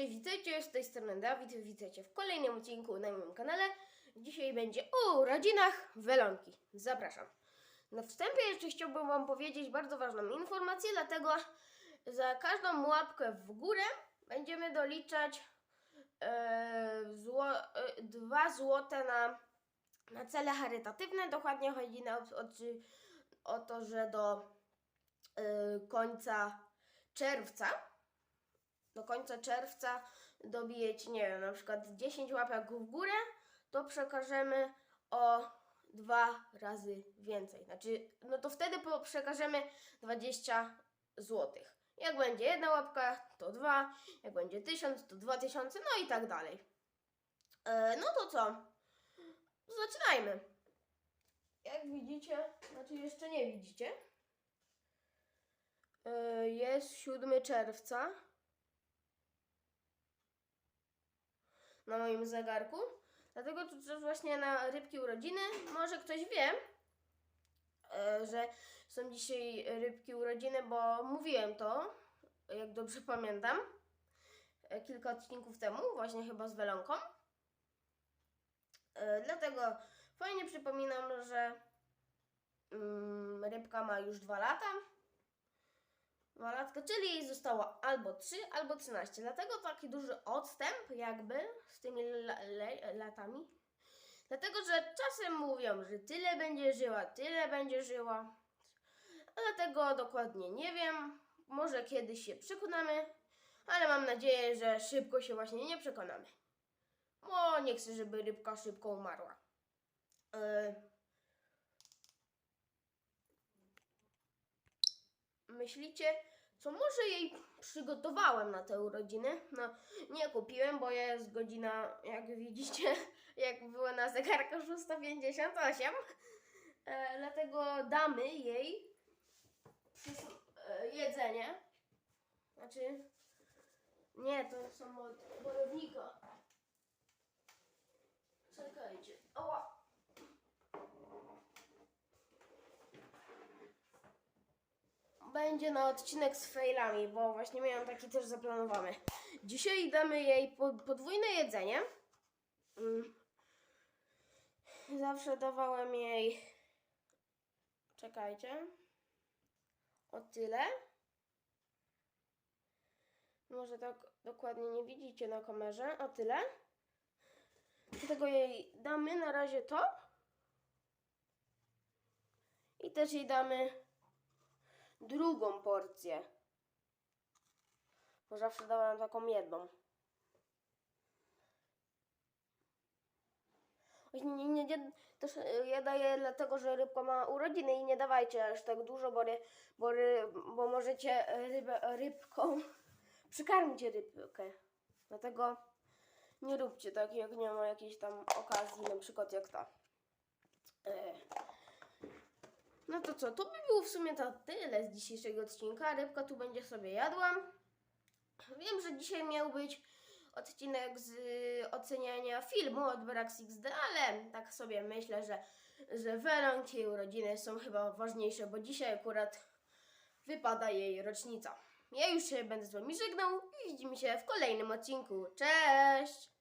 Cześć, witajcie, z tej strony Dawid, witajcie w kolejnym odcinku na moim kanale. Dzisiaj będzie o urodzinach Welonki. Zapraszam. Na wstępie jeszcze chciałbym Wam powiedzieć bardzo ważną informację, dlatego za każdą łapkę w górę będziemy doliczać e, zło, e, 2 złote na, na cele charytatywne. Dokładnie chodzi na, o, o to, że do e, końca czerwca do końca czerwca dobijecie, nie wiem, na przykład 10 łapek w górę, to przekażemy o dwa razy więcej. Znaczy, no to wtedy przekażemy 20 zł. Jak będzie jedna łapka, to dwa, jak będzie 1000, to 2000, no i tak dalej. E, no to co? Zaczynajmy. Jak widzicie, znaczy jeszcze nie widzicie, e, jest 7 czerwca. Na moim zegarku. Dlatego tu też właśnie na rybki urodziny. Może ktoś wie, e, że są dzisiaj rybki urodziny, bo mówiłem to, jak dobrze pamiętam, e, kilka odcinków temu, właśnie chyba z Welonką. E, Dlatego fajnie przypominam, że mm, rybka ma już dwa lata. Dwa latka, czyli zostało albo 3, albo 13. Dlatego taki duży odstęp jakby z tymi latami. Dlatego, że czasem mówią, że tyle będzie żyła, tyle będzie żyła. Dlatego dokładnie nie wiem. Może kiedyś się przekonamy, ale mam nadzieję, że szybko się właśnie nie przekonamy. Bo nie chcę, żeby rybka szybko umarła. Yy. Myślicie, co może jej przygotowałem na te urodziny? No, nie kupiłem, bo jest godzina, jak widzicie, jak było na zegarku 6.58. E, dlatego damy jej e, jedzenie. Znaczy, nie, to są od bojownika. Czekajcie. Oła. Będzie na odcinek z failami, bo właśnie miałam taki też zaplanowany. Dzisiaj damy jej po, podwójne jedzenie. Mm. Zawsze dawałem jej. Czekajcie. O tyle. Może tak dokładnie nie widzicie na kamerze. O tyle. Dlatego jej damy na razie to. I też jej damy drugą porcję. Bo zawsze dałem taką jedną. Właśnie nie, nie, nie, też y, ja daję dlatego, że rybka ma urodziny i nie dawajcie aż tak dużo, bo, ry, bo, ry, bo możecie rybę, rybką przykarmić rybkę. Dlatego nie róbcie tak, jak nie ma jakiejś tam okazji, na przykład jak ta. E, no to co, to by było w sumie to tyle z dzisiejszego odcinka. Rybka tu będzie sobie jadła. Wiem, że dzisiaj miał być odcinek z y, oceniania filmu od Brax XD, ale tak sobie myślę, że, że Welonki i urodziny są chyba ważniejsze, bo dzisiaj akurat wypada jej rocznica. Ja już się będę z Wami żegnał i widzimy się w kolejnym odcinku. Cześć!